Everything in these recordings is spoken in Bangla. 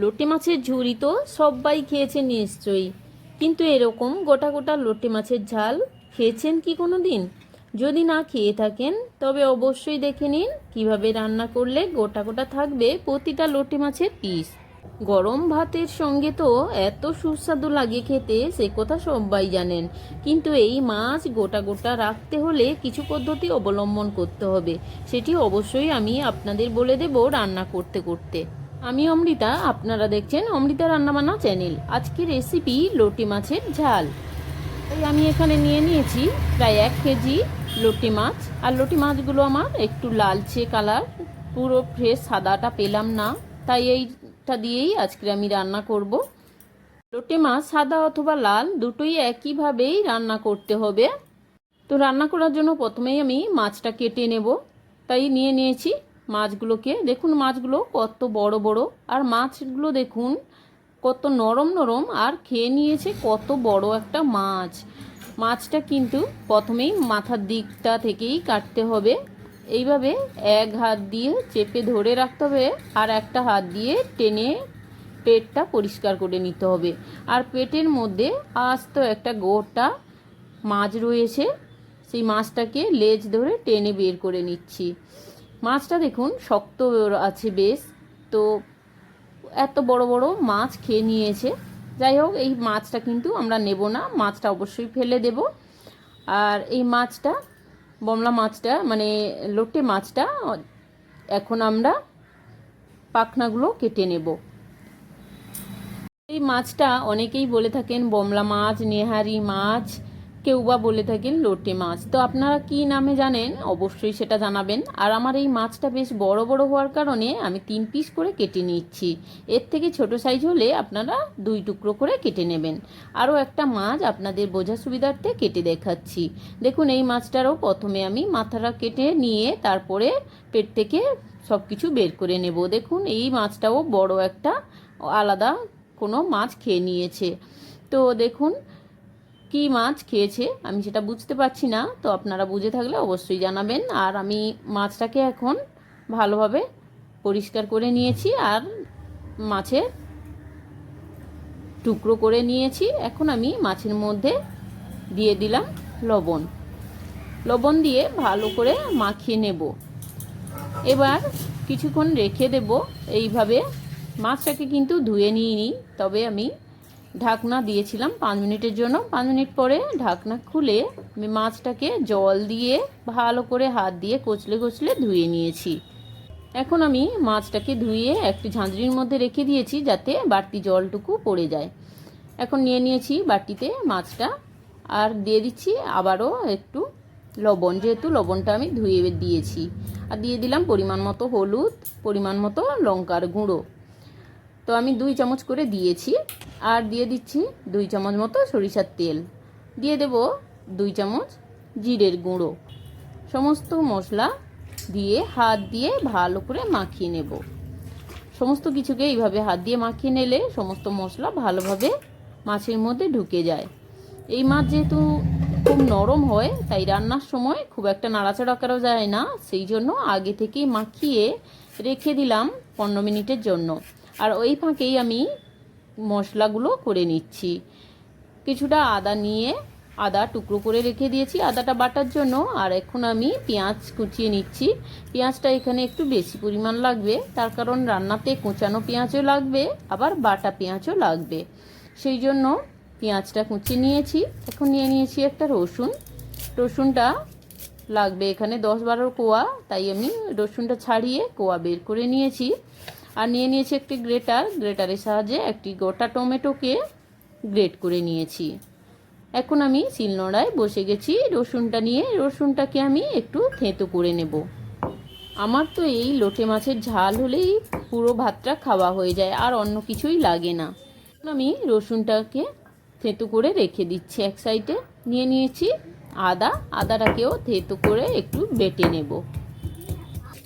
লোটে মাছের ঝুড়ি তো সবাই খেয়েছেন নিশ্চয়ই। কিন্তু এরকম গোটা গোটা লোটে মাছের ঝাল খেয়েছেন কি কোনো দিন যদি না খেয়ে থাকেন, তবে অবশ্যই দেখে নিন কীভাবে রান্না করলে গোটা গোটা থাকবে প্রতিটা লোটে মাছের পিস গরম ভাতের সঙ্গে তো এত সুস্বাদু লাগে খেতে, সে কথা সবাই জানেন। কিন্তু এই মাছ গোটা গোটা রাখতে হলে কিছু পদ্ধতি অবলম্বন করতে হবে। সেটি অবশ্যই আমি আপনাদের বলে দেব রান্না করতে করতে। আমি অমৃতা, আপনারা দেখছেন অমৃতা রান্নাবান্না চ্যানেল। আজকের রেসিপি লটি মাছের ঝাল। তাই আমি এখানে নিয়ে নিয়েছি প্রায় এক কেজি লটি মাছ। আর লটি মাছগুলো আমার একটু লালচে কালার পুরো ফ্রেশ সাদাটা পেলাম না। তাই এইটা দিয়েই আজকে আমি রান্না করব। লোটে মাছ সাদা অথবা লাল, দুটোই একইভাবেই রান্না করতে হবে। তো রান্না করার জন্য প্রথমেই আমি মাছটা কেটে নেব। তাই নিয়ে নিয়েছি মাছগুলোকে, দেখুন মাছগুলো কত বড় বড়, আর মাছগুলো দেখুন কত নরম নরম, আর খেয়ে নিয়েছে কত বড় একটা মাছ। মাছটা কিন্তু প্রথমেই মাথার দিকটা থেকেই কাটতে হবে। এইভাবে এক হাত দিয়ে চেপে ধরে রাখতে হবে, আর একটা হাত দিয়ে টেনে পেটটা পরিষ্কার করে নিতে হবে। আর পেটের মধ্যে আস্ত একটা গোটা মাছ রয়েছে, সেই মাছটাকে লেজ ধরে টেনে বের করে নিচ্ছি। মাছটা দেখুন, শক্ত আছে বেশ। তো এত বড় বড় মাছ খেয়ে নিয়েছে। যাই হোক, এই মাছটা কিন্তু আমরা নেব না। মাছটা অবশ্যই ফেলে দেব। আর এই মাছটা, বমলা মাছটা মানে লোটে মাছটা, এখন আমরা পাখনাগুলো কেটে নেব। এই মাছটা অনেকেই বলে থাকেন, বমলা মাছ, নেহারি মাছ কেউ বা বলে থাকেন লোটে মাছ। তো আপনারা কি নামে জানেন? অবশ্যই সেটা জানাবেন। আর আমার এই মাছটা বেশ বড় বড় হওয়ার কারণে আমি তিন পিস করে কেটে নিচ্ছি। এর থেকে ছোট সাইজ হলে আপনারা দুই টুকরো করে কেটে নেবেন। আরও একটা মাছ আপনাদের বোঝা সুবিধার্থে কেটে দেখাচ্ছি। দেখুন, এই মাছটারও প্রথমে আমি মাথাটা কেটে নিয়ে তারপরে পেট থেকে সব কিছু বের করে নেব। দেখুন, এই মাছটাও বড় একটা আলাদা কোনো মাছ খেয়ে নিয়েছে। তো দেখুন কি মাছ খেয়েছে আমি সেটা বুঝতে পারছি না, তো আপনারা বুঝে থাকলে অবশ্যই জানাবেন। আর আমি মাছটাকে এখন ভালোভাবে পরিষ্কার করে নিয়েছি আর মাছের টুকরো করে নিয়েছি। এখন আমি মাছের মধ্যে দিয়ে দিলাম লবণ। লবণ দিয়ে ভালো করে মাখিয়ে নেব। এবার কিছুক্ষণ রেখে দেব। এইভাবে মাছটাকে কিন্তু ধুয়ে নিয়ে নিই তবে আমি ঢাকনা দিয়েছিলাম পাঁচ মিনিটের জন্য। পাঁচ মিনিট পরে ঢাকনা খুলে আমি মাছটাকে জল দিয়ে ভালো করে হাত দিয়ে কচলে কচলে ধুয়ে নিয়েছি। এখন আমি মাছটাকে ধুয়ে একটি ঝাঁঝরির মধ্যে রেখে দিয়েছি যাতে বাড়তি জলটুকু পড়ে যায়। এখন নিয়ে নিয়েছি বাটিতে মাছটা আর দিয়ে দিচ্ছি আবারও একটু লবণ, যেহেতু লবণটা আমি ধুয়ে দিয়েছি। আর দিয়ে দিলাম পরিমাণ মতো হলুদ, পরিমাণ মতো লঙ্কার গুঁড়ো। তো আমি দুই চামচ করে দিয়েছি, আর দিয়ে দিচ্ছি দুই চামচ মতো সরিষার তেল। দিয়ে দেব দুই চামচ জিরের গুঁড়ো। সমস্ত মশলা দিয়ে হাত দিয়ে ভালো করে মাখিয়ে নেব। সমস্ত কিছুকে এইভাবে হাত দিয়ে মাখিয়ে নিলে সমস্ত মশলা ভালোভাবে মাছের মধ্যে ঢুকে যায়। এই মাছ যেহেতু খুব নরম হয়, তাই রান্নার সময় খুব একটা নাড়াচাড়া করা যায় না। সেই জন্য আগে থেকেই মাখিয়ে রেখে দিলাম পনেরো মিনিটের জন্য। আর ওই ফাঁকেই আমি মশলাগুলো করে নিচ্ছি। কিছুটা আদা নিয়ে আদা টুকরো করে রেখে দিয়েছি। আদাটা বাটার জন্য আর এখন আমি পেঁয়াজ কুচিয়ে নিচ্ছি। পেঁয়াজটা এখানে একটু বেশি পরিমাণ লাগবে। তার কারণ রান্নাতে কোঁচানো পেঁয়াজও লাগবে, আবার বাটা পেঁয়াজও লাগবে। সেই জন্য পেঁয়াজটা কুচিয়ে নিয়েছি। এখন নিয়ে নিয়েছি একটা রসুন। রসুনটা লাগবে এখানে দশ বারো কোয়া, তাই আমি রসুনটা ছাড়িয়ে কোয়া বের করে নিয়েছি। আর নিয়ে নিয়েছি একটি গ্রেটার। গ্রেটারের সাহায্যে একটি গোটা টমেটোকে গ্রেট করে নিয়েছি। এখন আমি শিলনোড়ায় বসে গেছি। রসুনটা নিয়ে, রসুনটাকে আমি একটু থেঁতো করে নেব। আমার তো এই লোটে মাছের ঝাল হলেই পুরো ভাতটা খাওয়া হয়ে যায়, আর অন্য কিছুই লাগে না। আমি রসুনটাকে থেঁতো করে রেখে দিচ্ছি এক সাইডে। নিয়ে নিয়েছি আদা। আদাটাকেও থেঁতো করে একটু বেটে নেব।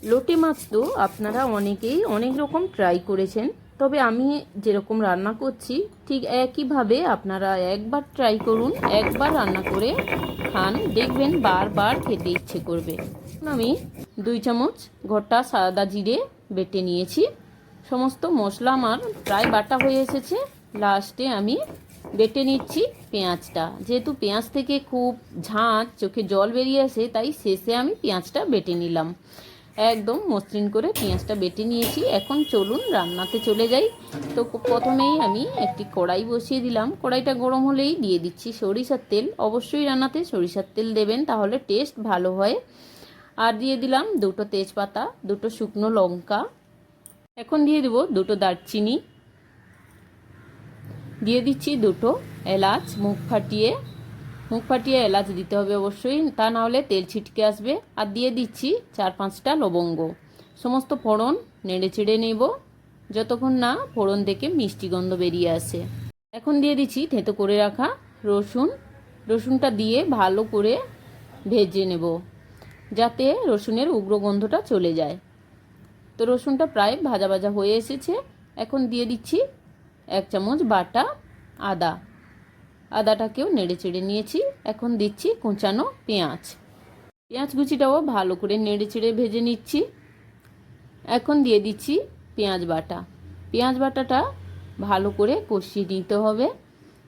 লোটে মাছ তো আপনারা অনেকেই অনেক রকম ট্রাই করেছেন। তবে আমি যেরকম রান্না করছি, ঠিক একইভাবে আপনারা একবার ট্রাই করুন, একবার রান্না করে খান, দেখবেন বারবার খেতে ইচ্ছে করবে। আমি দুই চামচ গোটা সাদা জিরে বেটে নিয়েছি। সমস্ত মশলা আমার প্রায় বাটা হয়ে এসেছে। লাস্টে আমি বেটে নিচ্ছি পেঁয়াজটা। যেহেতু পেঁয়াজ থেকে খুব ঝাঁঝ চোখে জল বেরিয়ে আসে, তাই শেষে আমি পেঁয়াজটা বেটে নিলাম। একদম মসৃণ করে পেঁয়াজটা বেটে নিয়েছি। এখন চলুন রান্নাতে চলে যাই। তো প্রথমেই আমি একটি কড়াই বসিয়ে দিলাম। কড়াইটা গরম হলেই দিয়ে দিচ্ছি সরিষার তেল। অবশ্যই রান্নাতে সরিষার তেল দেবেন, তাহলে টেস্ট ভালো হয়। আর দিয়ে দিলাম দুটো তেজপাতা, দুটো শুকনো লঙ্কা। এখন দিয়ে দেবো দুটো দারচিনি। দিয়ে দিচ্ছি দুটো এলাচ মুখ ফাটিয়ে মুখ ফাটিয়ে এলাচ দিতে হবে অবশ্যই, তা না হলে তেল ছিটকে আসবে। আর দিয়ে দিচ্ছি চার পাঁচটা লবঙ্গ। সমস্ত ফোড়ন নেড়ে চেড়ে নেব, যতক্ষণ না ফোড়ন থেকে মিষ্টি গন্ধ বেরিয়ে আসে। এখন দিয়ে দিচ্ছি থেঁতো করে রাখা রসুন। রসুনটা দিয়ে ভালো করে ভেজে নেব, যাতে রসুনের উগ্র গন্ধটা চলে যায়। তো রসুনটা প্রায় ভাজা ভাজা হয়ে এসেছে। এখন দিয়ে দিচ্ছি এক চামচ বাটা আদা। আদাটাকেও নেড়ে চেড়ে নিয়েছি। এখন দিচ্ছি কুচানো পেঁয়াজ। পেঁয়াজ কুচিটাও ভালো করে নেড়ে চেড়ে ভেজে নিচ্ছি। এখন দিয়ে দিচ্ছি পেঁয়াজ বাটা। পেঁয়াজ বাটাটা ভালো করে কষিয়ে নিতে হবে।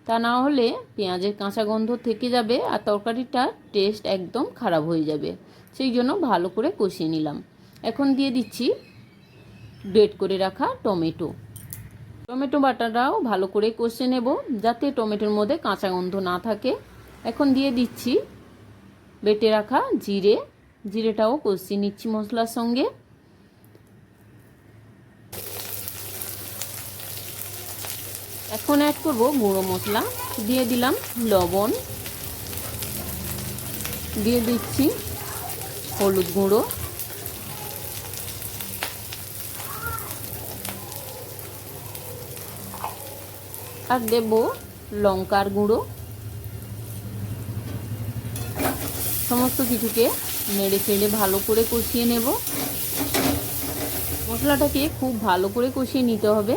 তা না হলে পেঁয়াজের কাঁচা গন্ধ থেকে যাবে আর তরকারিটার টেস্ট একদম খারাপ হয়ে যাবে। সেই জন্য ভালো করে কষিয়ে নিলাম। এখন দিয়ে দিচ্ছি গ্রেট করে রাখা টমেটো। টমেটো বাটাটাও ভালো করে কষে নেব, যাতে টমেটোর মধ্যে কাঁচা গন্ধ না থাকে। এখন দিয়ে দিচ্ছি বেটে রাখা জিরে। জিরেটাও কষিয়ে নিচ্ছি মশলার সঙ্গে। এখন অ্যাড করব গুঁড়ো মশলা। দিয়ে দিলাম লবণ। দিয়ে দিচ্ছি হলুদ গুঁড়ো। আর দেব লঙ্কার গুঁড়ো। সমস্ত কিছুকে নেড়ে চেড়ে ভালো করে কষিয়ে নেব। মশলাটাকে খুব ভালো করে কষিয়ে নিতে হবে।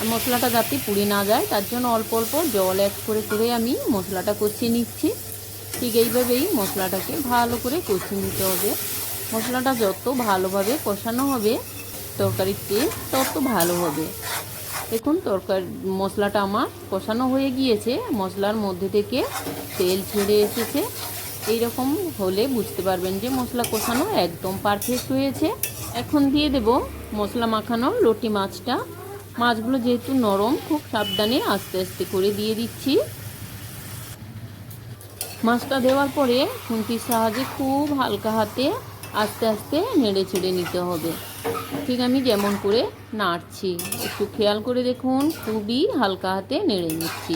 আর মশলাটা যাতে পুড়ে না যায়, তার জন্য অল্প অল্প জল অ্যাড করে করে আমি মশলাটা কষিয়ে নিচ্ছি। ঠিক এইভাবেই মশলাটাকে ভালো করে কষিয়ে নিতে হবে। মশলাটা যত ভালোভাবে কষানো হবে, তরকারির টেস্ট তত ভালো হবে। দেখুন, তরকারি মশলাটা আমার কষানো হয়ে গিয়েছে। মশলার মধ্যে থেকে তেল ছেড়ে এসেছে। এইরকম হলে বুঝতে পারবেন যে মশলা কষানো একদম পারফেক্ট হয়েছে। এখন দিয়ে দেব মশলা মাখানো লটি মাছটা। মাছগুলো যেহেতু নরম, খুব সাবধানে আস্তে আস্তে করে দিয়ে দিচ্ছি। মাছটা দেওয়ার পরে খুন্তির সাহায্যে খুব হালকা হাতে আস্তে আস্তে নেড়ে ছেড়ে নিতে হবে। ঠিক আমি যেমন করে নাড়ছি। একটু খেয়াল করে দেখুন, খুবই হালকা হাতে নেড়ে নিচ্ছি।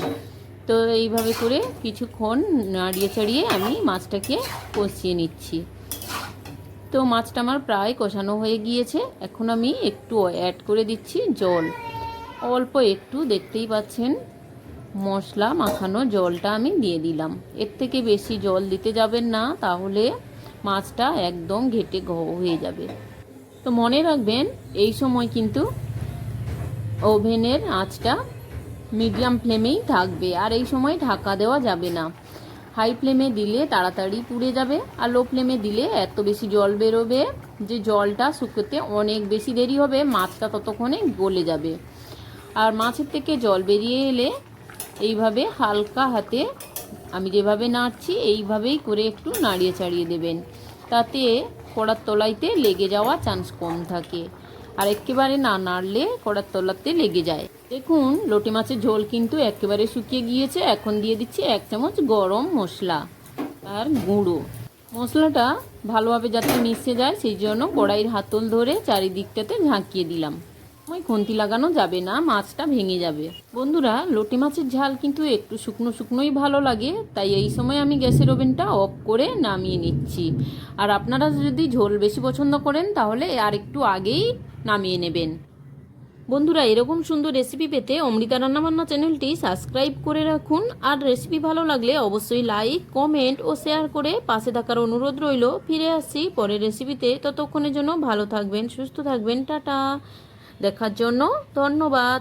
তো এইভাবে করে কিছুক্ষণ নাড়িয়ে চাড়িয়ে আমি মাছটাকে কষিয়ে নিচ্ছি। তো মাছটা আমার প্রায় কষানো হয়ে গিয়েছে। এখন আমি একটু অ্যাড করে দিচ্ছি জল। অল্প একটু দেখতেই পাচ্ছেন, মশলা মাখানো জলটা আমি দিয়ে দিলাম। এর থেকে বেশি জল দিতে যাবেন না, তাহলে মাছটা একদম ঘেটে ঘ হয়ে যাবে। তো মনে রাখবেন, এই সময় কিন্তু ওভেনের আঁচটা মিডিয়াম ফ্লেমেই থাকবে, আর এই সময় ঢাকা দেওয়া যাবে না। হাই ফ্লেমে দিলে তাড়াতাড়ি পুড়ে যাবে, আর লো ফ্লেমে দিলে এত বেশি জল বেরোবে যে জলটা শুকোতে অনেক বেশি দেরি হবে, মাছটা ততক্ষণে গলে যাবে। আর মাছের থেকে জল বেরিয়ে এলে এইভাবে হালকা হাতে আমি যেভাবে নাড়ছি, এইভাবেই করে একটু নাড়িয়ে চাড়িয়ে দেবেন। তাতে কড়ার তলাইতে লেগে যাওয়া চান্স কম থাকে। আর একেবারে না নাড়লে কড়ার তলাতে লেগে যায়। দেখুন, লোটে মাছের ঝোল কিন্তু একেবারে শুকিয়ে গিয়েছে। এখন দিয়ে দিচ্ছি এক চামচ গরম মশলা আর গুঁড়ো। মশলাটা ভালোভাবে যাতে মিশে যায়, সেই জন্য কড়াইয়ের হাতল ধরে চারিদিকটাতে ঝাঁকিয়ে দিলাম। ওই খুন্তি লাগানো যাবে না, মাছটা ভেঙে যাবে। বন্ধুরা, লোটে মাছের ঝাল কিন্তু একটু শুকনো শুকনোই ভালো লাগে, তাই এই সময় আমি গ্যাসের ওভেনটা অফ করে নামিয়ে নিচ্ছি। আর আপনারা যদি ঝোল বেশি পছন্দ করেন, তাহলে আর একটু আগেই নামিয়ে নেবেন। বন্ধুরা, এরকম সুন্দর রেসিপি পেতে অমৃতা রান্নাবান্না চ্যানেলটি সাবস্ক্রাইব করে রাখুন, আর রেসিপি ভালো লাগলে অবশ্যই লাইক কমেন্ট ও শেয়ার করে পাশে থাকার অনুরোধ রইল। ফিরে আসছি পরের রেসিপিতে ততক্ষণের জন্য ভালো থাকবেন, সুস্থ থাকবেন, টাটা। দেখার জন্য ধন্যবাদ।